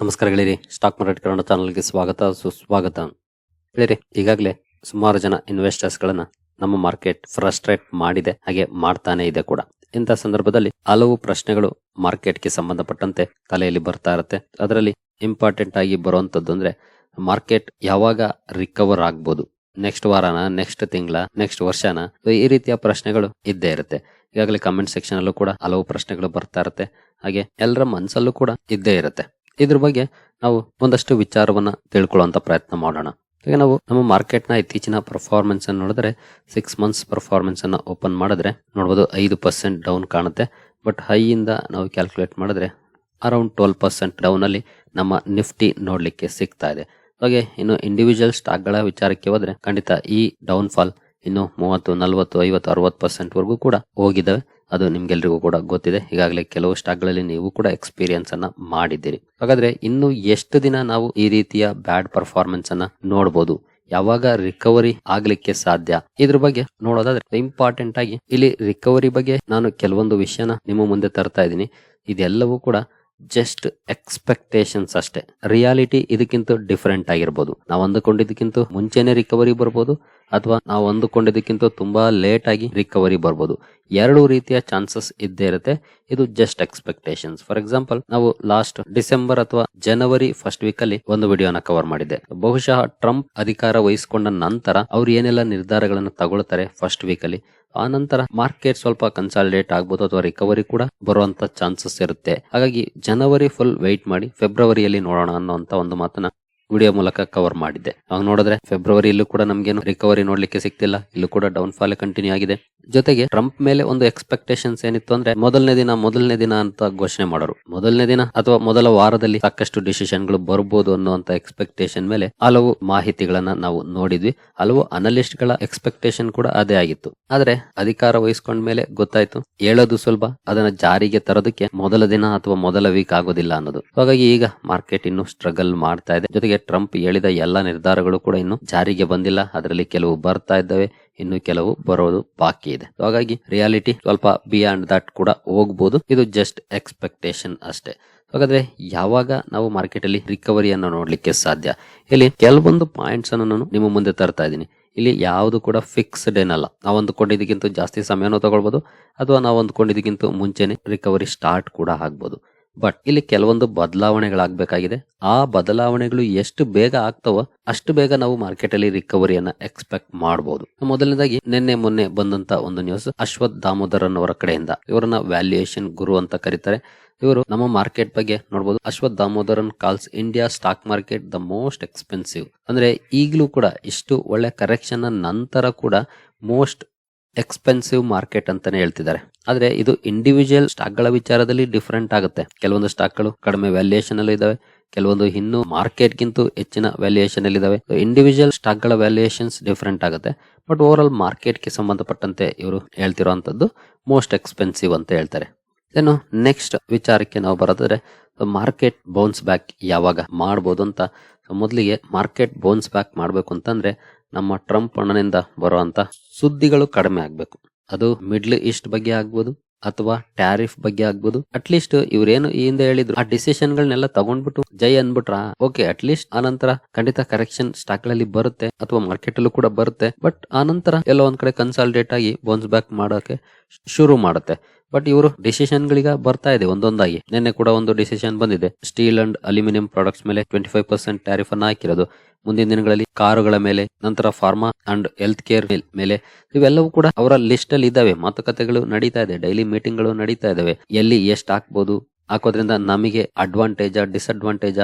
ನಮಸ್ಕಾರ ಗೆಳೆಯರಿ, stock market Kannada ಚಾನಲ್ಗೆ ಸ್ವಾಗತ, ಸುಸ್ವಾಗತ. ಗೆಳೆಯರಿ, ಈಗಾಗಲೇ ಸುಮಾರು ಜನ ಇನ್ವೆಸ್ಟರ್ಸ್ ಗಳನ್ನ ನಮ್ಮ ಮಾರ್ಕೆಟ್ ಫ್ರಸ್ಟ್ರೇಟ್ ಮಾಡಿದೆ, ಹಾಗೆ ಮಾಡ್ತಾನೆ ಇದೆ ಕೂಡ. ಇಂಥ ಸಂದರ್ಭದಲ್ಲಿ ಹಲವು ಪ್ರಶ್ನೆಗಳು ಮಾರ್ಕೆಟ್ಗೆ ಸಂಬಂಧಪಟ್ಟಂತೆ ತಲೆಯಲ್ಲಿ ಬರ್ತಾ ಇರುತ್ತೆ. ಅದರಲ್ಲಿ ಇಂಪಾರ್ಟೆಂಟ್ ಆಗಿ ಬರುವಂಥದ್ದು ಅಂದ್ರೆ ಮಾರ್ಕೆಟ್ ಯಾವಾಗ ರಿಕವರ್ ಆಗ್ಬೋದು? ನೆಕ್ಸ್ಟ್ ವಾರನ ನೆಕ್ಸ್ಟ್ ತಿಂಗಳ ನೆಕ್ಸ್ಟ್ ವರ್ಷನ? ಈ ರೀತಿಯ ಪ್ರಶ್ನೆಗಳು ಇದ್ದೇ ಇರುತ್ತೆ. ಈಗಾಗಲೇ ಕಮೆಂಟ್ ಸೆಕ್ಷನ್ ಅಲ್ಲೂ ಕೂಡ ಹಲವು ಪ್ರಶ್ನೆಗಳು ಬರ್ತಾ ಇರುತ್ತೆ. ಹಾಗೆ ಎಲ್ಲರ ಮನಸ್ಸಲ್ಲೂ ಕೂಡ ಇದ್ದೇ ಇರುತ್ತೆ. ಇದ್ರ ಬಗ್ಗೆ ನಾವು ಒಂದಷ್ಟು ವಿಚಾರವನ್ನ ತಿಳ್ಕೊಳ್ಳುವಂತ ಪ್ರಯತ್ನ ಮಾಡೋಣ. ಈಗ ನಾವು ನಮ್ಮ ಮಾರ್ಕೆಟ್ನ ಇತ್ತೀಚಿನ ಪರ್ಫಾರ್ಮೆನ್ಸ್ ಅನ್ನು ನೋಡಿದ್ರೆ ಸಿಕ್ಸ್ ಮಂತ್ಸ್ ಪರ್ಫಾರ್ಮೆನ್ಸ್ ಅನ್ನ ಓಪನ್ ಮಾಡಿದ್ರೆ ನೋಡಬಹುದು ಐದು ಪರ್ಸೆಂಟ್ ಡೌನ್ ಕಾಣುತ್ತೆ. ಬಟ್ ಹೈ ಇಂದ ನಾವು ಕ್ಯಾಲ್ಕುಲೇಟ್ ಮಾಡಿದ್ರೆ ಅರೌಂಡ್ ಟ್ವೆಲ್ ಪರ್ಸೆಂಟ್ ಡೌನ್ ಅಲ್ಲಿ ನಮ್ಮ ನಿಫ್ಟಿ ನೋಡ್ಲಿಕ್ಕೆ ಸಿಗ್ತಾ ಇದೆ. ಹಾಗೆ ಇನ್ನು ಇಂಡಿವಿಜುವಲ್ ಸ್ಟಾಕ್ಗಳ ವಿಚಾರಕ್ಕೆ ಹೋದ್ರೆ ಖಂಡಿತ ಈ ಡೌನ್ ಫಾಲ್ ಇನ್ನು ಮೂವತ್ತು, ನಲವತ್ತು, ಐವತ್ತು, ಅರವತ್ತು ಪರ್ಸೆಂಟ್ ವರೆಗೂ ಕೂಡ ಹೋಗಿದ್ದಾವೆ. ಅದು ನಿಮ್ಗೆಲ್ರಿಗೂ ಕೂಡ ಗೊತ್ತಿದೆ. ಈಗಾಗಲೇ ಕೆಲವು ಸ್ಟಾಕ್ಗಳಲ್ಲಿ ನೀವು ಕೂಡ ಎಕ್ಸ್ಪೀರಿಯನ್ಸ್ ಅನ್ನ ಮಾಡಿದ್ದೀರಿ. ಹಾಗಾದ್ರೆ ಇನ್ನು ಎಷ್ಟು ದಿನ ನಾವು ಈ ರೀತಿಯ ಬ್ಯಾಡ್ ಪರ್ಫಾರ್ಮೆನ್ಸ್ ಅನ್ನ ನೋಡಬಹುದು ಯಾವಾಗ ರಿಕವರಿ ಆಗ್ಲಿಕ್ಕೆ ಸಾಧ್ಯ? ಇದ್ರ ಬಗ್ಗೆ ನೋಡೋದಾದ್ರೆ ಇಂಪಾರ್ಟೆಂಟ್ ಆಗಿ ಇಲ್ಲಿ ರಿಕವರಿ ಬಗ್ಗೆ ನಾನು ಕೆಲವೊಂದು ವಿಷಯನ ನಿಮ್ಮ ಮುಂದೆ ತರ್ತಾ ಇದ್ದೀನಿ. ಇದೆಲ್ಲವೂ ಕೂಡ ಜಸ್ಟ್ ಎಕ್ಸ್ಪೆಕ್ಟೇಷನ್ಸ್ ಅಷ್ಟೇ. ರಿಯಾಲಿಟಿ ಇದಕ್ಕಿಂತ ಡಿಫರೆಂಟ್ ಆಗಿರ್ಬೋದು. ನಾವು ಅಂದುಕೊಂಡಿದ್ದಕ್ಕಿಂತ ಮುಂಚೆನೆ ರಿಕವರಿ ಬರ್ಬೋದು, ಅಥವಾ ನಾವು ಅಂದುಕೊಂಡಿದ್ದಕ್ಕಿಂತ ತುಂಬಾ ಲೇಟ್ ಆಗಿ ರಿಕವರಿ ಬರ್ಬೋದು. ಎರಡು ರೀತಿಯ ಚಾನ್ಸಸ್ ಇದ್ದೇ ಇರುತ್ತೆ. ಇದು ಜಸ್ಟ್ ಎಕ್ಸ್ಪೆಕ್ಟೇಷನ್ಸ್. ಫಾರ್ ಎಕ್ಸಾಂಪಲ್, ನಾವು ಲಾಸ್ಟ್ ಡಿಸೆಂಬರ್ ಅಥವಾ ಜನವರಿ ಫಸ್ಟ್ ವೀಕ್ ಅಲ್ಲಿ ಒಂದು ವಿಡಿಯೋನ ಕವರ್ ಮಾಡಿದ್ದೆ. ಬಹುಶಃ ಟ್ರಂಪ್ ಅಧಿಕಾರ ವಹಿಸಿಕೊಂಡ ನಂತರ ಅವ್ರು ಏನೆಲ್ಲ ನಿರ್ಧಾರಗಳನ್ನು ತಗೊಳ್ತಾರೆ ಫಸ್ಟ್ ವೀಕ್ ಅಲ್ಲಿ ಆ ನಂತರ ಮಾರ್ಕೆಟ್ ಸ್ವಲ್ಪ ಕನ್ಸಾಲಿಡೇಟ್ ಆಗ್ಬೋದು ಅಥವಾ ರಿಕವರಿ ಕೂಡ ಬರುವಂತ ಚಾನ್ಸಸ್ ಇರುತ್ತೆ. ಹಾಗಾಗಿ ಜನವರಿ ಫುಲ್ ವೆಯ್ಟ್ ಮಾಡಿ ಫೆಬ್ರವರಿಯಲ್ಲಿ ನೋಡೋಣ ಅನ್ನೋಂತ ಒಂದು ಮಾತನ್ನ ವಿಡಿಯೋ ಮೂಲಕ ಕವರ್ ಮಾಡಿದ್ದೆ. ಅವಾಗ ನೋಡಿದ್ರೆ ಫೆಬ್ರವರಿಯಲ್ಲೂ ಕೂಡ ನಮ್ಗೇನು ರಿಕವರಿ ನೋಡ್ಲಿಕ್ಕೆ ಸಿಕ್ತಿಲ್ಲ ಇಲ್ಲೂ ಕೂಡ ಡೌನ್ ಫಾಲ್ ಕಂಟಿನ್ಯೂ ಆಗಿದೆ. ಜೊತೆಗೆ ಟ್ರಂಪ್ ಮೇಲೆ ಒಂದು ಎಕ್ಸ್ಪೆಕ್ಟೇಷನ್ಸ್ ಏನಿತ್ತು ಅಂದ್ರೆ ಮೊದಲನೇ ದಿನ ಮೊದಲನೇ ದಿನ ಅಂತ ಘೋಷಣೆ ಮಾಡೋರು. ಮೊದಲನೇ ದಿನ ಅಥವಾ ಮೊದಲ ವಾರದಲ್ಲಿ ಸಾಕಷ್ಟು ಡಿಸಿಷನ್ಗಳು ಬರಬಹುದು ಅನ್ನುವಂತ ಎಕ್ಸ್ಪೆಕ್ಟೇಷನ್ ಮೇಲೆ ಹಲವು ಮಾಹಿತಿಗಳನ್ನ ನಾವು ನೋಡಿದ್ವಿ. ಹಲವು ಅನಲಿಸ್ಟ್ಗಳ ಎಕ್ಸ್ಪೆಕ್ಟೇಷನ್ ಕೂಡ ಅದೇ ಆಗಿತ್ತು. ಆದ್ರೆ ಅಧಿಕಾರ ವಹಿಸಿಕೊಂಡ ಮೇಲೆ ಗೊತ್ತಾಯ್ತು. ಹೇಳೋದು ಸುಲಭ. ಅದನ್ನ ಜಾರಿಗೆ ತರೋದಕ್ಕೆ ಮೊದಲ ದಿನ ಅಥವಾ ಮೊದಲ ವೀಕ್ ಆಗೋದಿಲ್ಲ ಅನ್ನೋದು. ಹಾಗಾಗಿ ಈಗ ಮಾರ್ಕೆಟ್ ಇನ್ನು ಸ್ಟ್ರಗಲ್ ಮಾಡ್ತಾ ಇದೆ. ಜೊತೆಗೆ ಟ್ರಂಪ್ ಹೇಳಿದ ಎಲ್ಲ ನಿರ್ಧಾರಗಳು ಕೂಡ ಇನ್ನು ಜಾರಿಗೆ ಬಂದಿಲ್ಲ. ಅದರಲ್ಲಿ ಕೆಲವು ಬರ್ತಾ ಇದ್ದಾವೆ. ಇನ್ನು ಕೆಲವು ಬರೋದು ಬಾಕಿ ಇದೆ. ಹಾಗಾಗಿ ರಿಯಾಲಿಟಿ ಸ್ವಲ್ಪ ಬಿಯಾಂಡ್ ದಟ್ ಕೂಡ ಹೋಗ್ಬೋದು. ಇದು ಜಸ್ಟ್ ಎಕ್ಸ್ಪೆಕ್ಟೇಷನ್ ಅಷ್ಟೇ. ಹಾಗಾದ್ರೆ ಯಾವಾಗ ನಾವು ಮಾರ್ಕೆಟ್ ಅಲ್ಲಿ ರಿಕವರಿಯನ್ನು ನೋಡ್ಲಿಕ್ಕೆ ಸಾಧ್ಯ? ಇಲ್ಲಿ ಕೆಲವೊಂದು ಪಾಯಿಂಟ್ಸ್ ಅನ್ನು ನಾನು ನಿಮ್ಮ ಮುಂದೆ ತರ್ತಾ ಇದ್ದೀನಿ. ಇಲ್ಲಿ ಯಾವುದು ಕೂಡ ಫಿಕ್ಸ್ಡ್ ಏನಲ್ಲ ನಾವು ಅಂದ್ಕೊಂಡಿದ್ದಕ್ಕಿಂತ ಜಾಸ್ತಿ ಸಮಯನೂ ತಗೊಳ್ಬಹುದು ಅಥವಾ ನಾವು ಅಂದ್ಕೊಂಡಿದ್ದಕ್ಕಿಂತ ಮುಂಚೆನೆ ರಿಕವರಿ ಸ್ಟಾರ್ಟ್ ಕೂಡ ಆಗ್ಬೋದು. ಬಟ್ ಇಲ್ಲಿ ಕೆಲವೊಂದು ಬದಲಾವಣೆಗಳಾಗಬೇಕಾಗಿದೆ. ಆ ಬದಲಾವಣೆಗಳು ಎಷ್ಟು ಬೇಗ ಆಗ್ತಾವೋ ಅಷ್ಟು ಬೇಗ ನಾವು ಮಾರ್ಕೆಟ್ ಅಲ್ಲಿ ರಿಕವರಿಯನ್ನ ಎಕ್ಸ್ಪೆಕ್ಟ್ ಮಾಡಬಹುದು ಮೊದಲನೇದಾಗಿ ನಿನ್ನೆ ಮೊನ್ನೆ ಬಂದಂತ ಒಂದು ನ್ಯೂಸ್ ಅಶ್ವಥ್ ದಾಮೋದರನ್ ಅವರ ಕಡೆಯಿಂದ. ಇವರನ್ನ ವ್ಯಾಲ್ಯೂಯೇಷನ್ ಗುರು ಅಂತ ಕರೀತಾರೆ. ಇವರು ನಮ್ಮ ಮಾರ್ಕೆಟ್ ಬಗ್ಗೆ ನೋಡಬಹುದು Ashwath Damodaran calls India stock market the most expensive ಅಂದ್ರೆ ಈಗಲೂ ಕೂಡ ಇಷ್ಟು ಒಳ್ಳೆ ಕರೆಕ್ಷನ್ ನಂತರ ಕೂಡ ಮೋಸ್ಟ್ ಎಕ್ಸ್ಪೆನ್ಸಿವ್ ಮಾರ್ಕೆಟ್ ಅಂತಾನೆ ಹೇಳ್ತಿದ್ದಾರೆ. ಆದ್ರೆ ಇದು ಇಂಡಿವಿಜುವಲ್ ಸ್ಟಾಕ್ಗಳ ವಿಚಾರದಲ್ಲಿ ಡಿಫರೆಂಟ್ ಆಗುತ್ತೆ. ಕೆಲವೊಂದು ಸ್ಟಾಕ್ಗಳು ಕಡಿಮೆ ವ್ಯಾಲ್ಯೂಯೇಷನ್ ಅಲ್ಲಿ ಇದಾವೆ, ಕೆಲವೊಂದು ಇನ್ನು ಮಾರ್ಕೆಟ್ ಗಿಂತ ಹೆಚ್ಚಿನ ವ್ಯಾಲ್ಯೂಯೇಷನ್ ಅಲ್ಲಿ ಇದಾವೆ. ಇಂಡಿವಿಜುವಲ್ ಸ್ಟಾಕ್ಗಳ ವ್ಯಾಲ್ಯೂಯೇಷನ್ಸ್ ಡಿಫರೆಂಟ್ ಆಗುತ್ತೆ. ಬಟ್ ಓವರ್ ಆಲ್ ಮಾರ್ಕೆಟ್ಗೆ ಸಂಬಂಧಪಟ್ಟಂತೆ ಇವರು ಹೇಳ್ತಿರುವಂತದ್ದು ಮೋಸ್ಟ್ ಎಕ್ಸ್ಪೆನ್ಸಿವ್ ಅಂತ ಹೇಳ್ತಾರೆ. ಏನು ನೆಕ್ಸ್ಟ್ ವಿಚಾರಕ್ಕೆ ನಾವು ಬರೋದಾದ್ರೆ ಮಾರ್ಕೆಟ್ ಬೌನ್ಸ್ ಬ್ಯಾಕ್ ಯಾವಾಗ ಮಾಡ್ಬೋದು ಅಂತ. ಮೊದಲಿಗೆ ಮಾರ್ಕೆಟ್ ಬೌನ್ಸ್ ಬ್ಯಾಕ್ ಮಾಡಬೇಕು ಅಂತಂದ್ರೆ ನಮ್ಮ ಟ್ರಂಪ್ ಅಣ್ಣನಿಂದ ಬರುವಂತ ಸುದ್ದಿಗಳು ಕಡಿಮೆ ಆಗ್ಬೇಕು. ಅದು ಮಿಡ್ಲ್ ಈಸ್ಟ್ ಬಗ್ಗೆ ಆಗ್ಬೋದು ಅಥವಾ ಟ್ಯಾರಿಫ್ ಬಗ್ಗೆ ಆಗ್ಬೋದು. ಅಟ್ಲೀಸ್ಟ್ ಇವ್ರೇನು ಈ ಹಿಂದೆ ಹೇಳಿದ್ರು, ಆ ಡಿಸಿಷನ್ ಗಳನ್ನೆಲ್ಲ ತಗೊಂಡ್ಬಿಟ್ಟು ಜೈ ಅನ್ಬಿಟ್ರ ಓಕೆ ಅಟ್ಲೀಸ್ಟ್ ಆನಂತರ ಖಂಡಿತ ಕರೆಕ್ಷನ್ ಸ್ಟಾಕ್ಗಳಲ್ಲಿ ಬರುತ್ತೆ ಅಥವಾ ಮಾರ್ಕೆಟ್ ಅಲ್ಲೂ ಕೂಡ ಬರುತ್ತೆ. ಬಟ್ ಆನಂತರ ಎಲ್ಲ ಒಂದ್ ಕಡೆ ಕನ್ಸಾಲಿಡೇಟ್ ಆಗಿ ಬೌನ್ಸ್ ಬ್ಯಾಕ್ ಮಾಡೋಕೆ ಶುರು ಮಾಡುತ್ತೆ. ಬಟ್ ಇವರು ಡಿಸಿಷನ್ ಗಳಿಗ ಬರ್ತಾ ಇದೆ ಒಂದೊಂದಾಗಿ. ನಿನ್ನೆ ಕೂಡ ಒಂದು ಡಿಸಿಷನ್ ಬಂದಿದೆ. ಸ್ಟೀಲ್ ಅಂಡ್ ಅಲ್ಯೂಮಿನಿಯಂ ಪ್ರಾಡಕ್ಟ್ಸ್ ಮೇಲೆ ಟ್ವೆಂಟಿ ಫೈವ್ ಪರ್ಸೆಂಟ್ ಟ್ಯಾರಿಫ್ ಅನ್ನ ಹಾಕಿರೋದು. ಮುಂದಿನ ದಿನಗಳಲ್ಲಿ ಕಾರುಗಳ ಮೇಲೆ, ನಂತರ ಫಾರ್ಮಾ ಅಂಡ್ ಹೆಲ್ತ್ ಕೇರ್ ಮೇಲೆ, ಇವೆಲ್ಲವೂ ಕೂಡ ಅವರ ಲಿಸ್ಟ್ ಅಲ್ಲಿ ಇದ್ದಾವೆ. ಮಾತುಕತೆಗಳು ನಡೀತಾ ಇದೆ ಡೈಲಿ ಮೀಟಿಂಗ್ಗಳು ನಡೀತಾ ಇದಾವೆ ಎಲ್ಲಿ ಎಷ್ಟು ಹಾಕ್ಬೋದು ಹಾಕೋದ್ರಿಂದ ನಮಗೆ ಅಡ್ವಾಂಟೇಜ್ ಡಿಸ್ಅಡ್ವಾಂಟೇಜ್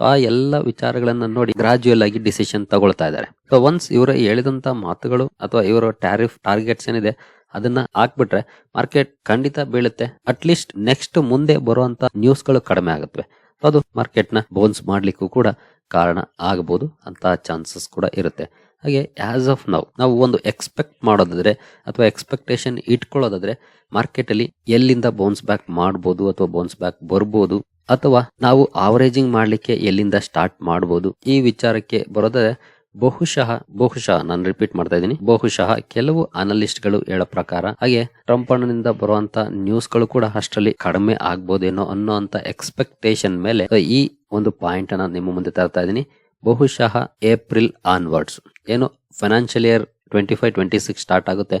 ಆ ಎಲ್ಲ ವಿಚಾರಗಳನ್ನ ನೋಡಿ ಗ್ರಾಜುಯಲ್ ಆಗಿ ಡಿಸಿಷನ್ ತಗೊಳ್ತಾ ಇದ್ದಾರೆ. ಸೊ ಒನ್ಸ್ ಇವರು ಹೇಳಿದಂತ ಮಾತುಗಳು ಅಥವಾ ಇವರ ಟ್ಯಾರಿಫ್ ಟಾರ್ಗೆಟ್ಸ್ ಏನಿದೆ ಅದನ್ನ ಹಾಕ್ಬಿಟ್ರೆ ಮಾರ್ಕೆಟ್ ಖಂಡಿತ ಬೀಳುತ್ತೆ. ಅಟ್ಲೀಸ್ಟ್ ನೆಕ್ಸ್ಟ್ ಮುಂದೆ ಬರುವಂತ ನ್ಯೂಸ್ಗಳು ಕಡಿಮೆ ಆಗುತ್ತವೆ ಅದು ಮಾರ್ಕೆಟ್ನ ಬೌನ್ಸ್ ಮಾಡ್ಲಿಕ್ಕೂ ಕೂಡ ಕಾರಣ ಆಗಬಹುದು ಅಂತ ಚಾನ್ಸಸ್ ಕೂಡ ಇರುತ್ತೆ. ಹಾಗೆ ಆಸ್ ಆಫ್ ನೌ ನಾವು ಒಂದು ಎಕ್ಸ್ಪೆಕ್ಟ್ ಮಾಡೋದಾದ್ರೆ ಅಥವಾ ಎಕ್ಸ್ಪೆಕ್ಟೇಷನ್ ಇಟ್ಕೊಳ್ಳೋದಾದ್ರೆ ಮಾರ್ಕೆಟ್ ಅಲ್ಲಿ ಎಲ್ಲಿಂದ ಬೌನ್ಸ್ ಬ್ಯಾಕ್ ಮಾಡಬಹುದು ಅಥವಾ ಬೌನ್ಸ್ ಬ್ಯಾಕ್ ಬರ್ಬೋದು ಅಥವಾ ನಾವು ಆವರೇಜಿಂಗ್ ಮಾಡ್ಲಿಕ್ಕೆ ಎಲ್ಲಿಂದ ಸ್ಟಾರ್ಟ್ ಮಾಡಬಹುದು ಈ ವಿಚಾರಕ್ಕೆ ಬರೋದಾದ್ರೆ ಬಹುಶಃ ಬಹುಶಃ ನಾನು ರಿಪೀಟ್ ಮಾಡ್ತಾ ಇದ್ದೀನಿ. ಬಹುಶಃ ಕೆಲವು ಅನಲಿಸ್ಟ್ಗಳು ಹೇಳೋ ಪ್ರಕಾರ, ಹಾಗೆ ಟ್ರಂಪ್ ಅಣ್ಣನಿಂದ ಬರುವಂತ ನ್ಯೂಸ್ಗಳು ಕೂಡ ಅಷ್ಟರಲ್ಲಿ ಕಡಿಮೆ ಆಗ್ಬೋದೇನೋ ಅನ್ನೋ ಅಂತ ಎಕ್ಸ್ಪೆಕ್ಟೇಷನ್ ಮೇಲೆ ಈ ಒಂದು ಪಾಯಿಂಟ್ ಅನ್ನ ನಿಮ್ಮ ಮುಂದೆ ತರ್ತಾ ಇದ್ದೀನಿ. ಬಹುಶಃ ಏಪ್ರಿಲ್ ಆನ್ವರ್ಡ್ಸ್ ಏನು financial year twenty five twenty six start ಆಗುತ್ತೆ.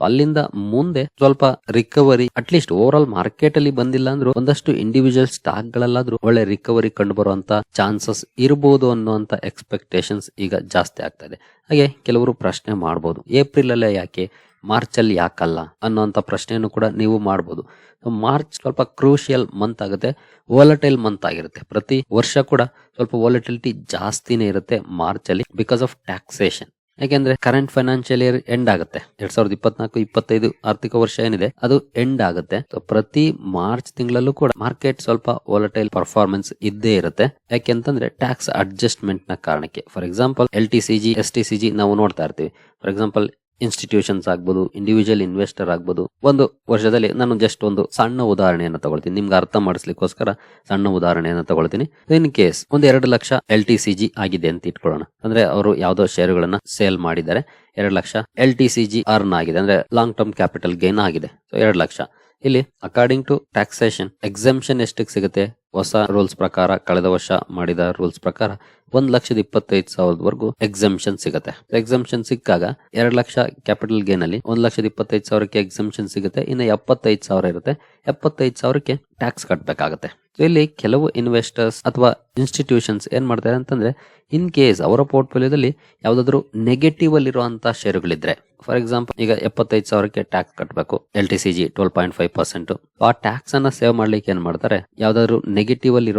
ಅಲ್ಲಿಂದ ಮುಂದೆ ಸ್ವಲ್ಪ recovery at least overall market ಅಲ್ಲಿ ಬಂದಿಲ್ಲ ಅಂದ್ರೂ ಒಂದಷ್ಟು ಇಂಡಿವಿಜುವಲ್ ಸ್ಟಾಕ್ ಗಳಲ್ಲಾದ್ರೂ ಒಳ್ಳೆ ರಿಕವರಿ ಕಂಡು ಬರುವಂತ ಚಾನ್ಸಸ್ ಇರಬಹುದು ಅನ್ನುವಂತ ಎಕ್ಸ್ಪೆಕ್ಟೇಷನ್ಸ್ ಈಗ ಜಾಸ್ತಿ ಆಗ್ತಾ ಇದೆ ಹಾಗೆ ಕೆಲವರು ಪ್ರಶ್ನೆ ಮಾಡಬಹುದು ಏಪ್ರಿಲ್ ಅಲ್ಲೇ ಯಾಕೆ ಮಾರ್ಚ್ ಅಲ್ಲಿ ಯಾಕಲ್ಲ ಅನ್ನೋಂತ ಪ್ರಶ್ನೆಯನ್ನು ಕೂಡ ನೀವು ಮಾಡಬಹುದು ಮಾರ್ಚ್ ಸ್ವಲ್ಪ ಕ್ರೂಷಿಯಲ್ ಮಂತ್ ಆಗುತ್ತೆ ವಾಲಟೈಲ್ ಮಂತ್ ಆಗಿರುತ್ತೆ. ಪ್ರತಿ ವರ್ಷ ಕೂಡ ಸ್ವಲ್ಪ ವಾಲಟಿಲಿಟಿ ಜಾಸ್ತಿನೇ ಇರುತ್ತೆ ಮಾರ್ಚ್ ಅಲ್ಲಿ ಬಿಕಾಸ್ ಆಫ್ ಟ್ಯಾಕ್ಸೇಷನ್ ಯಾಕೆಂದ್ರೆ ಕರೆಂಟ್ ಫೈನಾನ್ಷಿಯಲ್ ಇಯರ್ ಎಂಡ್ ಆಗುತ್ತೆ. ಎರಡ್ ಸಾವಿರದ ಇಪ್ಪತ್ನಾಲ್ಕು, ಇಪ್ಪತ್ತೈದು ಆರ್ಥಿಕ ವರ್ಷ ಏನಿದೆ, ಅದು ಎಂಡ್ ಆಗುತ್ತೆ. ಪ್ರತಿ ಮಾರ್ಚ್ ತಿಂಗಳಲ್ಲೂ ಕೂಡ ಮಾರ್ಕೆಟ್ ಸ್ವಲ್ಪ ವಾಲಟೈಲ್ ಪರ್ಫಾರ್ಮೆನ್ಸ್ ಇದ್ದೇ ಇರುತ್ತೆ. ಯಾಕೆಂತಂದ್ರೆ ಟ್ಯಾಕ್ಸ್ ಅಡ್ಜಸ್ಟ್ಮೆಂಟ್ನ ಕಾರಣಕ್ಕೆ. For example L T C G S T C G ನಾವು ನೋಡ್ತಾ ಇರ್ತೀವಿ. ಫಾರ್ ಎಕ್ಸಾಂಪಲ್ ಇನ್ಸ್ಟಿಟ್ಯೂಷನ್ಸ್ ಆಗ್ಬೋದು ಇಂಡಿವಿಜುವಲ್ ಇನ್ವೆಸ್ಟರ್ ಆಗ್ಬೋದು. ಒಂದು ವರ್ಷದಲ್ಲಿ ನಾನು ಜಸ್ಟ್ ಒಂದು ಸಣ್ಣ ಉದಾಹರಣೆಯನ್ನು ತಗೊಳ್ತೀನಿ. ನಿಮ್ಗೆ ಅರ್ಥ ಮಾಡಿಸ್ಲಿಕ್ಕೋಸ್ಕರ ಸಣ್ಣ ಉದಾಹರಣೆಯನ್ನು ತಗೊಳ್ತೀನಿ. ಇನ್ ಕೇಸ್ ಒಂದು ಎರಡು lakh L T C G ಆಗಿದೆ ಅಂತ ಇಟ್ಕೊಳ್ಳೋಣ. ಅಂದ್ರೆ ಅವರು ಯಾವ್ದೋ ಷೇರುಗಳನ್ನ ಸೇಲ್ ಮಾಡಿದ್ದಾರೆ. ಎರಡು lakh L T C G earn ಆಗಿದೆ. ಅಂದ್ರೆ ಲಾಂಗ್ ಟರ್ಮ್ ಕ್ಯಾಪಿಟಲ್ ಗೇನ್ ಆಗಿದೆ. ಸೊ ಎರಡು ಲಕ್ಷ. ಇಲ್ಲಿ ಅಕಾರ್ಡಿಂಗ್ ಟು ಟ್ಯಾಕ್ಸೇಷನ್ ಎಕ್ಸೆಂಪ್ಷನ್ ಎಷ್ಟಕ್ಕೆ ಸಿಗುತ್ತೆ? ಹೊಸ ರೂಲ್ಸ್ ಪ್ರಕಾರ ಕಳೆದ ವರ್ಷ ಮಾಡಿದ ರೂಲ್ಸ್ ಪ್ರಕಾರ ಒಂದ್ ಲಕ್ಷದ ಇಪ್ಪತ್ತೈದು ಸಾವಿರದವರೆಗೂ ಎಕ್ಸಂಪ್ಷನ್ ಸಿಗುತ್ತೆ. ಎಕ್ಸಂಪ್ಷನ್ ಸಿಕ್ಕಾಗ ಎರಡ್ ಲಕ್ಷ ಕ್ಯಾಪಿಟಲ್ ಗೇನ್ ಅಲ್ಲಿ ಒಂದ್ ಲಕ್ಷದ ಇಪ್ಪತ್ತೈದು ಸಾವಿರಕ್ಕೆ ಎಕ್ಸಂಪ್ಷನ್ ಸಿಗುತ್ತೆ. ಇನ್ನು ಎಪ್ಪತ್ತೈದು ಸಾವಿರ ಇರುತ್ತೆ. ಎಪ್ಪತ್ತೈದು ಸಾವಿರಕ್ಕೆ ಟ್ಯಾಕ್ಸ್ ಕಟ್ಟಬೇಕಾಗುತ್ತೆ ಇಲ್ಲಿ ಕೆಲವು ಇನ್ವೆಸ್ಟರ್ಸ್ ಅಥವಾ ಇನ್ಸ್ಟಿಟ್ಯೂಷನ್ಸ್ ಏನ್ ಮಾಡ್ತಾರೆ ಅಂತಂದ್ರೆ ಇನ್ ಕೇಸ್ ಅವರ ಪೋರ್ಟ್ಫೋಲಿಯೋದಲ್ಲಿ ಯಾವ್ದಾದ್ರು ನೆಗೆಟಿವ್ ಅಲ್ಲಿರುವಂತಹ ಷೇರುಗಳಿದ್ರೆ ಫಾರ್ ಎಕ್ಸಾಂಪಲ್ ಈಗ ಎಪ್ಪತ್ತೈದು ಸಾವಿರಕ್ಕೆ ಟ್ಯಾಕ್ಸ್ ಕಟ್ಟಬೇಕು L T C G twelve point five percent ಆ ಟ್ಯಾಕ್ಸ್ ಅನ್ನ ಸೇವ್ ಮಾಡ್ಲಿಕ್ಕೆ ಏನ್ ಮಾಡ್ತಾರೆ, ಯಾವ್ದಾದ್ರು ನೆಗೆಟಿವ್ ಅಲ್ಲಿ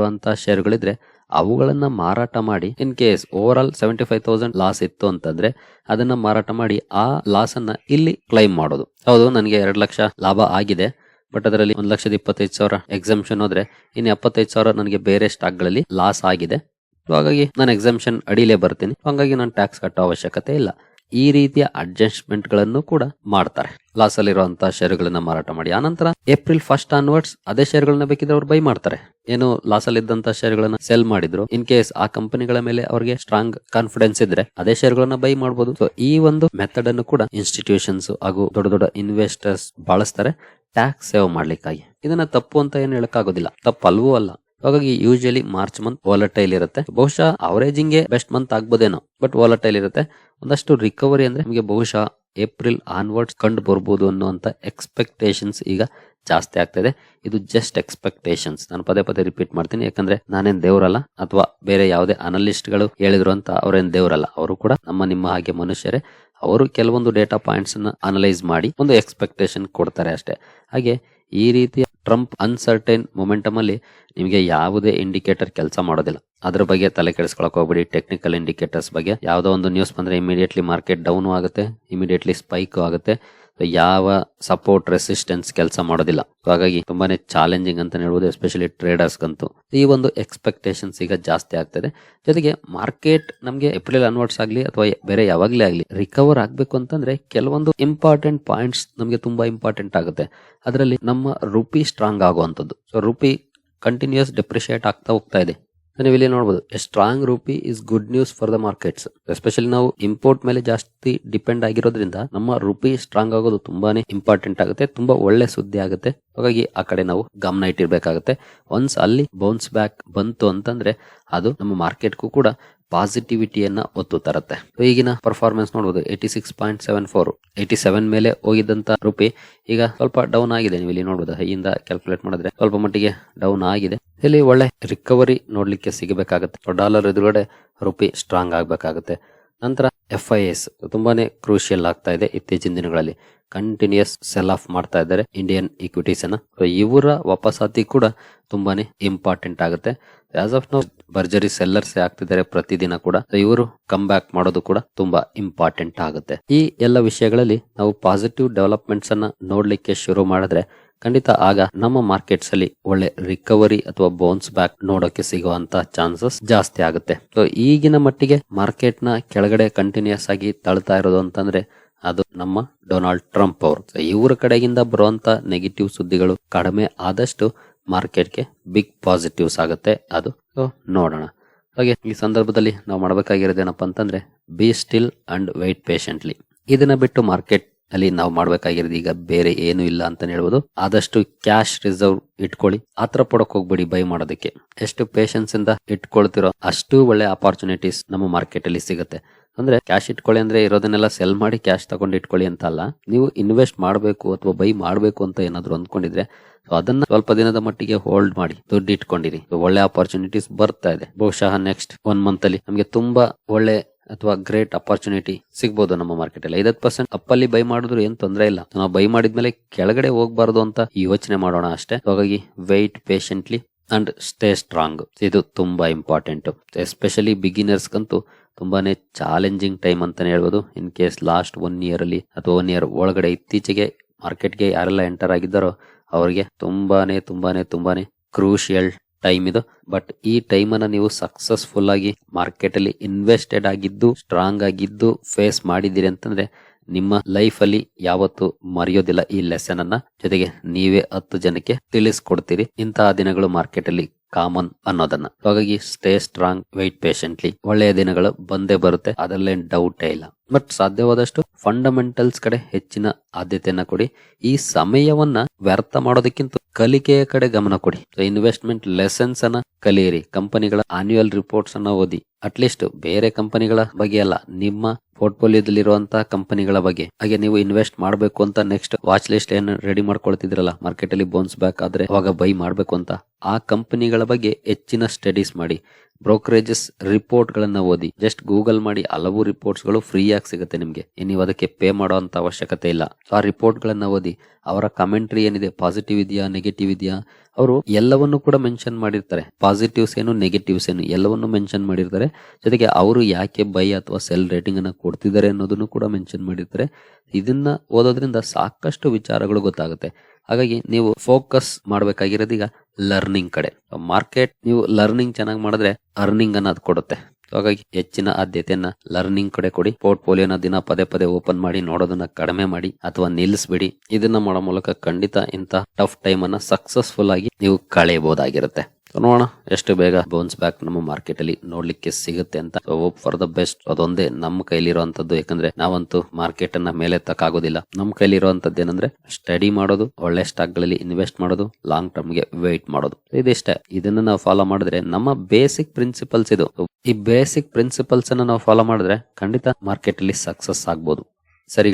ಷೇರುಗಳಿದ್ರೆ ಅವುಗಳನ್ನ ಮಾರಾಟ ಮಾಡಿ in case overall seventy five thousand loss ಇತ್ತು ಅಂತಂದ್ರೆ, ಅದನ್ನ ಮಾರಾಟ ಮಾಡಿ, ಆ ಲಾಸ್ ಅನ್ನ ಇಲ್ಲಿ ಕ್ಲೈಮ್ ಮಾಡೋದು. ಹೌದು, ನನಗೆ ಎರಡು ಲಕ್ಷ ಲಾಭ ಆಗಿದೆ ಬಟ್ ಅದರಲ್ಲಿ ಒಂದ್ ಲಕ್ಷದ ಇಪ್ಪತ್ತೈದು ಸಾವಿರ ಎಕ್ಸಾಮ್ಷನ್ ಹೋದ್ರೆ, ಇನ್ನು ಎಪ್ಪತ್ತೈದು ಸಾವಿರ ನನಗೆ ಬೇರೆ ಸ್ಟಾಕ್ಗಳಲ್ಲಿ ಲಾಸ್ ಆಗಿದೆ ಹಾಗಾಗಿ ನಾನು ಎಕ್ಸಾಮ್ಷನ್ ಅಡಿಲೇ ಬರ್ತೀನಿ. ಹಾಗಾಗಿ ನಾನು ಟ್ಯಾಕ್ಸ್ ಕಟ್ಟೋ ಅವಶ್ಯಕತೆ ಇಲ್ಲ. ಈ ರೀತಿಯ ಅಡ್ಜಸ್ಟ್ಮೆಂಟ್ಗಳನ್ನು ಕೂಡ ಮಾಡ್ತಾರೆ. ಲಾಸ್ ಅಲ್ಲಿರುವಂತಹ ಷೇರುಗಳನ್ನ ಮಾರಾಟ ಮಾಡಿ. ಆನಂತರ ಏಪ್ರಿಲ್ ಫಸ್ಟ್ ಆನ್ವರ್ಡ್ಸ್ ಅದೇ ಶೇರುಗಳನ್ನ ಬೇಕಿದ್ರೆ ಅವ್ರು ಬೈ ಮಾಡ್ತಾರೆ. ಏನು ಲಾಸ್ ಅಲ್ಲಿ ಇದ್ದಂತ ಷೇರುಗಳನ್ನ ಸೆಲ್ ಮಾಡಿದ್ರು. ಇನ್ ಕೇಸ್ ಆ ಕಂಪನಿಗಳ ಮೇಲೆ ಅವರಿಗೆ ಸ್ಟ್ರಾಂಗ್ ಕಾನ್ಫಿಡೆನ್ಸ್ ಇದ್ರೆ ಅದೇ ಷೇರುಗಳನ್ನ ಬೈ ಮಾಡಬಹುದು ಈ ಒಂದು ಮೆಥಡ್ ಅನ್ನು ಕೂಡ ಇನ್ಸ್ಟಿಟ್ಯೂಷನ್ಸ್ ಹಾಗೂ ದೊಡ್ಡ ದೊಡ್ಡ ಇನ್ವೆಸ್ಟರ್ಸ್ ಬಳಸ್ತಾರೆ. ಟ್ಯಾಕ್ಸ್ ಸೇವ್ ಮಾಡ್ಲಿಕ್ಕಾಗಿ. ಇದನ್ನ ತಪ್ಪು ಅಂತ ಏನು ಹೇಳಕ್ಕಾಗೋದಿಲ್ಲ. ತಪ್ಪಲ್ವೂ ಅಲ್ಲ. ಹಾಗಾಗಿ ಯೂಶಲಿ ಮಾರ್ಚ್ ಮಂತ್ ವಾಲಟೈಲ್ ಇರುತ್ತೆ. ಬಹುಶಃ ಅವರೇಜಿಂಗ್ ಬೆಸ್ಟ್ ಮಂತ್ ಆಗ್ಬೋದೇನೋ. ಬಟ್ ವಾಲಟೈಲ್ ಇರುತ್ತೆ. ಒಂದಷ್ಟು ರಿಕವರಿ ಅಂದ್ರೆ ನಿಮಗೆ ಬಹುಶಃ ಏಪ್ರಿಲ್ ಆನ್ವರ್ಡ್ಸ್ ಕಂಡು ಬರ್ಬೋದು ಅನ್ನುವಂತ ಎಕ್ಸ್ಪೆಕ್ಟೇಷನ್ಸ್ ಈಗ ಜಾಸ್ತಿ ಆಗ್ತದೆ. ಇದು ಜಸ್ಟ್ ಎಕ್ಸ್ಪೆಕ್ಟೇಷನ್ಸ್ ನಾನು ಪದೇ ಪದೇ ರಿಪೀಟ್ ಮಾಡ್ತೀನಿ. ಯಾಕಂದ್ರೆ ನಾನೇನ್ ದೇವರಲ್ಲ ಅಥವಾ ಬೇರೆ ಯಾವುದೇ ಅನಲಿಸ್ಟ್ಗಳು ಹೇಳಿದ್ರು ಅಂತ ಅವ್ರೇನ್ ದೇವರಲ್ಲ. ಅವರು ಕೂಡ ನಮ್ಮ ನಿಮ್ಮ ಹಾಗೆ ಮನುಷ್ಯರೇ. ಅವರು ಕೆಲವೊಂದು ಡೇಟಾ ಪಾಯಿಂಟ್ಸ್ ಅನ್ನ ಅನಲೈಸ್ ಮಾಡಿ ಒಂದು ಎಕ್ಸ್ಪೆಕ್ಟೇಷನ್ ಕೊಡ್ತಾರೆ ಅಷ್ಟೇ. ಹಾಗೆ ಈ ರೀತಿಯ ಟ್ರಂಪ್ ಅನ್ಸರ್ಟೈನ್ ಮೊಮೆಂಟಮ್ ಅಲ್ಲಿ ನಿಮಗೆ ಯಾವುದೇ ಇಂಡಿಕೇಟರ್ ಕೆಲಸ ಮಾಡೋದಿಲ್ಲ. ಅದ್ರ ಬಗ್ಗೆ ತಲೆ ಕೆಡಿಸ್ಕೊಳಕ್ ಹೋಗ್ಬಿಡಿ. ಟೆಕ್ನಿಕಲ್ ಇಂಡಿಕೇಟರ್ಸ್ ಬಗ್ಗೆ ಯಾವ್ದೋ ಒಂದು ನ್ಯೂಸ್ ಬಂದ್ರೆ ಇಮಿಡಿಯೇಟ್ಲಿ ಮಾರ್ಕೆಟ್ ಡೌನ್ ಆಗುತ್ತೆ ಇಮಿಡಿಯೇಟ್ಲಿ ಸ್ಪೈಕ್ ಆಗುತ್ತೆ. ಯಾವ ಸಪೋರ್ಟ್ ರೆಸಿಸ್ಟೆನ್ಸ್ ಕೆಲಸ ಮಾಡೋದಿಲ್ಲ. ಹಾಗಾಗಿ ತುಂಬಾನೇ ಚಾಲೆಂಜಿಂಗ್ ಅಂತ ಹೇಳ್ಬೋದು ಎಸ್ಪೆಷಲಿ ಟ್ರೇಡರ್ಸ್ಗಂತೂ ಈ ಒಂದು ಎಕ್ಸ್ಪೆಕ್ಟೇಷನ್ಸ್ ಈಗ ಜಾಸ್ತಿ ಆಗ್ತದೆ. ಜೊತೆಗೆ ಮಾರ್ಕೆಟ್ ನಮಗೆ ಏಪ್ರಿಲ್ ಅನ್ವರ್ಡ್ಸ್ ಆಗಲಿ ಅಥವಾ ಬೇರೆ ಯಾವಾಗಲೇ ಆಗಲಿ ರಿಕವರ್ ಆಗಬೇಕು ಅಂತಂದ್ರೆ ಕೆಲವೊಂದು ಇಂಪಾರ್ಟೆಂಟ್ ಪಾಯಿಂಟ್ಸ್ ನಮಗೆ ತುಂಬಾ ಇಂಪಾರ್ಟೆಂಟ್ ಆಗುತ್ತೆ. ಅದರಲ್ಲಿ ನಮ್ಮ ರುಪಿ ಸ್ಟ್ರಾಂಗ್ ಆಗುವಂಥದ್ದು. ಸೊ ರುಪಿ ಕಂಟಿನ್ಯೂಸ್ ಡೆಪ್ರಿಷಿಯೇಟ್ ಆಗ್ತಾ ಹೋಗ್ತಾ ಇದೆ. ನೀವು ಇಲ್ಲಿ ನೋಡಬಹುದು strong rupee is good news for the markets especially ನಾವು ಇಂಪೋರ್ಟ್ ಮೇಲೆ ಜಾಸ್ತಿ ಡಿಪೆಂಡ್ ಆಗಿರೋದ್ರಿಂದ ನಮ್ಮ ರೂಪಿ ಸ್ಟ್ರಾಂಗ್ ಆಗೋದು ತುಂಬಾನೇ ಇಂಪಾರ್ಟೆಂಟ್ ಆಗುತ್ತೆ, ತುಂಬಾ ಒಳ್ಳೆ ಸುದ್ದಿ ಆಗುತ್ತೆ. ಹಾಗಾಗಿ ಆ ಕಡೆ ನಾವು ಗಮನ ಇಟ್ಟಿರ್ಬೇಕಾಗುತ್ತೆ. ಒನ್ಸ್ ಅಲ್ಲಿ ಬೌನ್ಸ್ ಬ್ಯಾಕ್ ಬಂತು ಅಂತಂದ್ರೆ ಅದು ನಮ್ಮ ಮಾರ್ಕೆಟ್ಗೂ ಕೂಡ ಪಾಸಿಟಿವಿಟಿಯನ್ನ ಒತ್ತು ತರುತ್ತೆ. ಈಗಿನ ಪರ್ಫಾರ್ಮೆನ್ಸ್ ನೋಡಬಹುದು eighty six point seven four eighty seven ಮೇಲೆ ಹೋಗಿದ್ದಂತ ರೂಪಿ ಈಗ ಸ್ವಲ್ಪ ಡೌನ್ ಆಗಿದೆ. ನೀವು ಇಲ್ಲಿ ನೋಡಬಹುದು ಹೈಯಿಂದ ಕ್ಯಾಲ್ಕುಲೇಟ್ ಮಾಡಿದ್ರೆ ಸ್ವಲ್ಪ ಮಟ್ಟಿಗೆ ಡೌನ್ ಆಗಿದೆ. ಇಲ್ಲಿ ಒಳ್ಳೆ ರಿಕವರಿ ನೋಡ್ಲಿಕ್ಕೆ ಸಿಗಬೇಕಾಗುತ್ತೆ. ಡಾಲರ್ ಎದುರುಗಡೆ ರೂಪಿ ಸ್ಟ್ರಾಂಗ್ ಆಗಬೇಕಾಗುತ್ತೆ. ನಂತರ ಎಫ್ ಐ ಎಸ್ ತುಂಬಾನೇ ಕ್ರೂಷಿಯಲ್ ಆಗ್ತಾ ಇದೆ ಇತ್ತೀಚಿನ ದಿನಗಳಲ್ಲಿ. ಕಂಟಿನ್ಯೂಸ್ ಸೆಲ್ ಆಫ್ ಮಾಡ್ತಾ ಇದ್ದಾರೆ ಇಂಡಿಯನ್ ಇಕ್ವಿಟೀಸ್ ಅನ್ನ. ಇವರ ವಾಪಸಾತಿ ಕೂಡ ತುಂಬಾನೇ ಇಂಪಾರ್ಟೆಂಟ್ ಆಗುತ್ತೆ. ಆಸ್ ಆಫ್ ನೋ ಭರ್ಜರಿ ಸೆಲ್ಲರ್ಸ್ ಆಗ್ತಿದ್ದಾರೆ ಪ್ರತಿದಿನ ಕೂಡ. ಇವರು ಕಮ್ ಬ್ಯಾಕ್ ಮಾಡೋದು ಕೂಡ ತುಂಬಾ ಇಂಪಾರ್ಟೆಂಟ್ ಆಗುತ್ತೆ. ಈ ಎಲ್ಲ ವಿಷಯಗಳಲ್ಲಿ ನಾವು ಪಾಸಿಟಿವ್ ಡೆವಲಪ್ಮೆಂಟ್ಸ್ ಅನ್ನ ನೋಡ್ಲಿಕ್ಕೆ ಶುರು ಮಾಡಿದ್ರೆ ಖಂಡಿತ ಆಗ ನಮ್ಮ ಮಾರ್ಕೆಟ್ಸ್ ಅಲ್ಲಿ ಒಳ್ಳೆ ರಿಕವರಿ ಅಥವಾ ಬೌನ್ಸ್ ಬ್ಯಾಕ್ ನೋಡೋಕೆ ಸಿಗುವಂತ ಚಾನ್ಸಸ್ ಜಾಸ್ತಿ ಆಗುತ್ತೆ. ಸೊ ಈಗಿನ ಮಟ್ಟಿಗೆ ಮಾರ್ಕೆಟ್ನ ಕೆಳಗಡೆ ಕಂಟಿನ್ಯೂಸ್ ಆಗಿ ತಳ್ತಾ ಇರೋದು ಅಂತಂದ್ರೆ ಅದು ನಮ್ಮ ಡೊನಾಲ್ಡ್ ಟ್ರಂಪ್ ಅವರು. ಇವ್ರ ಕಡೆಗಿಂದ ಬರುವಂತ ನೆಗೆಟಿವ್ ಸುದ್ದಿಗಳು ಕಡಿಮೆ ಆದಷ್ಟು ಮಾರ್ಕೆಟ್ಗೆ ಬಿಗ್ ಪಾಸಿಟಿವ್ಸ್ ಆಗುತ್ತೆ ಅದು. ಸೊ ನೋಡೋಣ. ಹಾಗೆ, ಈ ಸಂದರ್ಭದಲ್ಲಿ ನಾವು ಮಾಡಬೇಕಾಗಿರೋದು ಏನಪ್ಪಾ ಅಂತಂದ್ರೆ be still and wait patiently ಇದನ್ನ ಬಿಟ್ಟು ಮಾರ್ಕೆಟ್ ಅಲ್ಲಿ ನಾವು ಮಾಡ್ಬೇಕಾಗಿರೋದು ಈಗ ಬೇರೆ ಏನು ಇಲ್ಲ ಅಂತ ಹೇಳ್ಬೋದು. ಆದಷ್ಟು ಕ್ಯಾಶ್ ರಿಸರ್ವ್ ಇಟ್ಕೊಳ್ಳಿ. ಆತರ ಪಡಕ್ ಹೋಗ್ಬೇಡಿ, ಬೈ ಮಾಡೋದಕ್ಕೆ. ಎಷ್ಟು ಪೇಷನ್ಸ್ ಇಂದ ಇಟ್ಕೊಳ್ತಿರೋ ಅಷ್ಟು ಒಳ್ಳೆ ಅಪಾರ್ಚುನಿಟೀಸ್ ನಮ್ಮ ಮಾರ್ಕೆಟ್ ಅಲ್ಲಿ ಸಿಗುತ್ತೆ. ಅಂದ್ರೆ ಕ್ಯಾಶ್ ಇಟ್ಕೊಳ್ಳಿ ಅಂದ್ರೆ ಇರೋದನ್ನೆಲ್ಲ ಸೆಲ್ ಮಾಡಿ ಕ್ಯಾಶ್ ತಗೊಂಡು ಇಟ್ಕೊಳ್ಳಿ ಅಂತ ಅಲ್ಲ. ನೀವು ಇನ್ವೆಸ್ಟ್ ಮಾಡಬೇಕು ಅಥವಾ ಬೈ ಮಾಡಬೇಕು ಅಂತ ಏನಾದ್ರು ಅಂದ್ಕೊಂಡಿದ್ರೆ ಸೊ ಅದನ್ನ ಸ್ವಲ್ಪ ದಿನದ ಮಟ್ಟಿಗೆ ಹೋಲ್ಡ್ ಮಾಡಿ, ದುಡ್ಡು ಇಟ್ಕೊಂಡಿರಿ. ಒಳ್ಳೆ ಅಪಾರ್ಚುನಿಟೀಸ್ ಬರ್ತಾ ಇದೆ. ಬಹುಶಃ ನೆಕ್ಸ್ಟ್ ಒನ್ ಮಂತ್ ಅಲ್ಲಿ ನಮಗೆ ತುಂಬಾ ಒಳ್ಳೆ ಅಥವಾ ಗ್ರೇಟ್ ಅಪರ್ಚುನಿಟಿ ಸಿಗ್ಬೋದು ನಮ್ಮ ಮಾರ್ಕೆಟ್ ಅಲ್ಲಿ. ಐದತ್ತು ಪರ್ಸೆಂಟ್ ಅಪ್ಪಲ್ಲಿ ಬೈ ಮಾಡಿದ್ರು ಏನ್ ತೊಂದರೆ ಇಲ್ಲ. ನಾವು ಬೈ ಮಾಡಿದ್ಮೇಲೆ ಕೆಳಗಡೆ ಹೋಗ್ಬಾರ್ದು ಅಂತ ಯೋಚನೆ ಮಾಡೋಣ ಅಷ್ಟೇ. ಹಾಗಾಗಿ wait patiently and stay strong ಇದು ತುಂಬಾ ಇಂಪಾರ್ಟೆಂಟ್ ಎಸ್ಪೆಷಲಿ ಬಿಗಿನರ್ಸ್ ಅಂತೂ ತುಂಬಾನೇ ಚಾಲೆಂಜಿಂಗ್ ಟೈಮ್ ಅಂತಾನೆ ಹೇಳ್ಬೋದು. In case last one year ಅಲ್ಲಿ ಅಥವಾ ಒನ್ ಇಯರ್ ಒಳಗಡೆ ಇತ್ತೀಚೆಗೆ ಮಾರ್ಕೆಟ್ಗೆ ಯಾರೆಲ್ಲ ಎಂಟರ್ ಆಗಿದ್ದಾರೋ ಅವರಿಗೆ ತುಂಬಾನೇ ತುಂಬಾನೇ ತುಂಬಾನೇ ಕ್ರೂಷಿಯಲ್ ಟೈಮ್ ಇದು. ಬಟ್ ಈ ಟೈಮ್ ಅನ್ನ ನೀವು ಸಕ್ಸಸ್ಫುಲ್ ಆಗಿ ಮಾರ್ಕೆಟ್ ಅಲ್ಲಿ ಇನ್ವೆಸ್ಟೆಡ್ ಆಗಿದ್ದು ಸ್ಟ್ರಾಂಗ್ ಆಗಿದ್ದು ಫೇಸ್ ಮಾಡಿದಿರಿ ಅಂತಂದ್ರೆ ನಿಮ್ಮ ಲೈಫ್ ಅಲ್ಲಿ ಯಾವತ್ತು ಮರೆಯೋದಿಲ್ಲ ಈ ಲೆಸನ್ ಅನ್ನ. ಜೊತೆಗೆ ನೀವೇ ಹತ್ತು ಜನಕ್ಕೆ ತಿಳಿಸ್ಕೊಡ್ತೀರಿ ಇಂತಹ ದಿನಗಳು ಮಾರ್ಕೆಟ್ ಅಲ್ಲಿ ಕಾಮನ್ ಅನ್ನೋದನ್ನ. ಹಾಗಾಗಿ ಸ್ಟೇ ಸ್ಟ್ರಾಂಗ್ ವೆಯ್ಟ್ ಪೇಷಂಟ್ಲಿ ಒಳ್ಳೆಯ ದಿನಗಳು ಬಂದೇ ಬರುತ್ತೆ ಅದರಲ್ಲೇನ್ ಡೌಟೇ ಇಲ್ಲ. ಬಟ್ ಸಾಧ್ಯವಾದಷ್ಟು ಫಂಡಮೆಂಟಲ್ಸ್ ಕಡೆ ಹೆಚ್ಚಿನ ಆದ್ಯತೆಯನ್ನ ಕೊಡಿ. ಈ ಸಮಯವನ್ನ ವ್ಯರ್ಥ ಮಾಡೋದಕ್ಕಿಂತ ಕಲಿಕೆಯ ಕಡೆ ಗಮನ ಕೊಡಿ. ಇನ್ವೆಸ್ಟ್ಮೆಂಟ್ ಲೆಸನ್ಸ್ ಅನ್ನ ಕಲಿಯಿರಿ. ಕಂಪನಿಗಳ ಆನ್ಯುವಲ್ ರಿಪೋರ್ಟ್ಸ್ ಅನ್ನ ಓದಿ. ಅಟ್ಲೀಸ್ಟ್ ಬೇರೆ ಕಂಪನಿಗಳ ಬಗ್ಗೆ ಅಲ್ಲ, ನಿಮ್ಮ ಪೋರ್ಟ್ಫೋಲಿಯೋದಲ್ಲಿರುವಂತಹ ಕಂಪನಿಗಳ ಬಗ್ಗೆ. ಹಾಗೆ ನೀವು ಇನ್ವೆಸ್ಟ್ ಮಾಡಬೇಕು ಅಂತ ನೆಕ್ಸ್ಟ್ ವಾಚ್ ಲಿಸ್ಟ್ ಏನು ರೆಡಿ ಮಾಡ್ಕೊಳ್ತಿದ್ರಲ್ಲ ಮಾರ್ಕೆಟ್ ಅಲ್ಲಿ ಬೋನ್ಸ್ ಬ್ಯಾಕ್ ಆದ್ರೆ ಅವಾಗ ಬೈ ಮಾಡಬೇಕು ಅಂತ, ಆ ಕಂಪನಿಗಳ ಬಗ್ಗೆ ಹೆಚ್ಚಿನ ಸ್ಟಡೀಸ್ ಮಾಡಿ. ಬ್ರೋಕರೇಜಸ್ ರಿಪೋರ್ಟ್ ಗಳನ್ನ ಓದಿ. ಜಸ್ಟ್ ಗೂಗಲ್ ಮಾಡಿ ಹಲವು ರಿಪೋರ್ಟ್ಸ್ಗಳು ಫ್ರೀ ಆಗಿ ಸಿಗುತ್ತೆ ನಿಮಗೆ. ನೀವು ಅದಕ್ಕೆ ಪೇ ಮಾಡುವಂತ ಅವಶ್ಯಕತೆ ಇಲ್ಲ. ಸೊ ಆ ರಿಪೋರ್ಟ್ ಗಳನ್ನ ಓದಿ. ಅವರ ಕಮೆಂಟ್ರಿ ಏನಿದೆ? ಪಾಸಿಟಿವ್ ಇದೆಯಾ? ನೆಗೆಟಿವ್ ಇದೆಯಾ? ಅವರು ಎಲ್ಲವನ್ನು ಕೂಡ ಮೆನ್ಷನ್ ಮಾಡಿರ್ತಾರೆ. ಪಾಸಿಟಿವ್ಸ್ ಏನು, ನೆಗೆಟಿವ್ಸ್ ಏನು ಎಲ್ಲವನ್ನು ಮೆನ್ಷನ್ ಮಾಡಿರ್ತಾರೆ. ಜೊತೆಗೆ ಅವರು ಯಾಕೆ ಬೈ ಅಥವಾ ಸೆಲ್ ರೇಟಿಂಗ್ ಅನ್ನ ಕೊಡ್ತಿದ್ದಾರೆ ಅನ್ನೋದನ್ನು ಕೂಡ ಮೆನ್ಷನ್ ಮಾಡಿರ್ತಾರೆ. ಇದನ್ನ ಓದೋದ್ರಿಂದ ಸಾಕಷ್ಟು ವಿಚಾರಗಳು ಗೊತ್ತಾಗುತ್ತೆ. ಹಾಗಾಗಿ ನೀವು ಫೋಕಸ್ ಮಾಡಬೇಕಾಗಿರೋದೀಗ ಲರ್ನಿಂಗ್ ಕಡೆ. ಮಾರ್ಕೆಟ್ ನೀವು ಲರ್ನಿಂಗ್ ಚೆನ್ನಾಗಿ ಮಾಡಿದ್ರೆ ಅರ್ನಿಂಗ್ ಅನ್ನೋದು ಕೊಡುತ್ತೆ. ಹಾಗಾಗಿ ಹೆಚ್ಚಿನ ಆದ್ಯತೆಯನ್ನ ಲರ್ನಿಂಗ್ ಕಡೆ ಕೊಡಿ. ಪೋರ್ಟ್ಫೋಲಿಯೋನ ದಿನ ಪದೇ ಪದೇ ಓಪನ್ ಮಾಡಿ, ನೋಡೋದನ್ನ ಕಡಿಮೆ ಮಾಡಿ ಅಥವಾ ನಿಲ್ಲಿಸ್ಬಿಡಿ. ಇದನ್ನ ಮಾಡೋ ಮೂಲಕ ಖಂಡಿತ ಇಂಥ ಟಫ್ ಟೈಮ್ ಅನ್ನ ಸಕ್ಸಸ್ಫುಲ್ ಆಗಿ ನೀವು ಕಳೆಯಬಹುದಾಗಿರುತ್ತೆ. ನೋಡೋಣ. ಎಷ್ಟು ಬೇಗ ಬೌನ್ಸ್ ಬ್ಯಾಕ್ ನಮ್ಮ ಮಾರ್ಕೆಟ್ ಅಲ್ಲಿ ನೋಡ್ಲಿಕ್ಕೆ ಸಿಗುತ್ತೆ ಅಂತ. ಹೋಪ್ ಫಾರ್ ದ ಬೆಸ್ಟ್ ಅದೊಂದೇ ನಮ್ಮ ಕೈಲಿರುವಂತದ್ದು. ಯಾಕಂದ್ರೆ ನಾವಂತೂ ಮಾರ್ಕೆಟ್ ಅನ್ನ ಮೇಲೆ ತಕ್ಕಾಗೋದಿಲ್ಲ. ನಮ್ಮ ಕೈಲಿರುವಂತದ್ದು ಏನಂದ್ರೆ ಸ್ಟಡಿ ಮಾಡೋದು, ಒಳ್ಳೆ ಸ್ಟಾಕ್ಗಳಲ್ಲಿ ಇನ್ವೆಸ್ಟ್ ಮಾಡೋದು ಲಾಂಗ್ ಟರ್ಮ್ಗೆ ವೇಟ್ ಮಾಡೋದು. ಇದಿಷ್ಟೇ. ಇದನ್ನ ನಾವು ಫಾಲೋ ಮಾಡಿದ್ರೆ ನಮ್ಮ ಬೇಸಿಕ್ ಪ್ರಿನ್ಸಿಪಲ್ಸ್ ಇದು. ಈ ಬೇಸಿಕ್ ಪ್ರಿನ್ಸಿಪಲ್ಸ್ ಅನ್ನ ನಾವು ಫಾಲೋ ಮಾಡಿದ್ರೆ ಖಂಡಿತ ಮಾರ್ಕೆಟ್ ಅಲ್ಲಿ ಸಕ್ಸಸ್ ಆಗ್ಬೋದು. ಸರಿ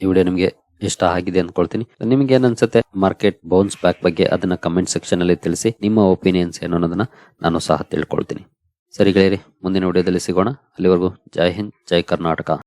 ಈ ವಿಡಿಯೋ ನಿಮಗೆ ಇಷ್ಟ ಆಗಿದೆ ಅನ್ಕೊಳ್ತೀನಿ. ನಿಮ್ಗೆ ಏನ್ ಅನ್ಸುತ್ತೆ? ಮಾರ್ಕೆಟ್ ಬೌನ್ಸ್ ಬ್ಯಾಕ್ ಬಗ್ಗೆ ಅದನ್ನ ಕಮೆಂಟ್ ಸೆಕ್ಷನ್ ಅಲ್ಲಿ ತಿಳಿಸಿ. ನಿಮ್ಮ ಒಪಿನಿಯನ್ಸ್ ಏನು ಅನ್ನೋದನ್ನ ನಾನು ಸಹ ತಿಳ್ಕೊಳ್ತೀನಿ. ಸರಿ ಗೆಳೆಯರಿ, ಮುಂದಿನ ವಿಡಿಯೋದಲ್ಲಿ ಸಿಗೋಣ. ಅಲ್ಲಿವರೆಗೂ ಜೈ ಹಿಂದ್, ಜೈ ಕರ್ನಾಟಕ.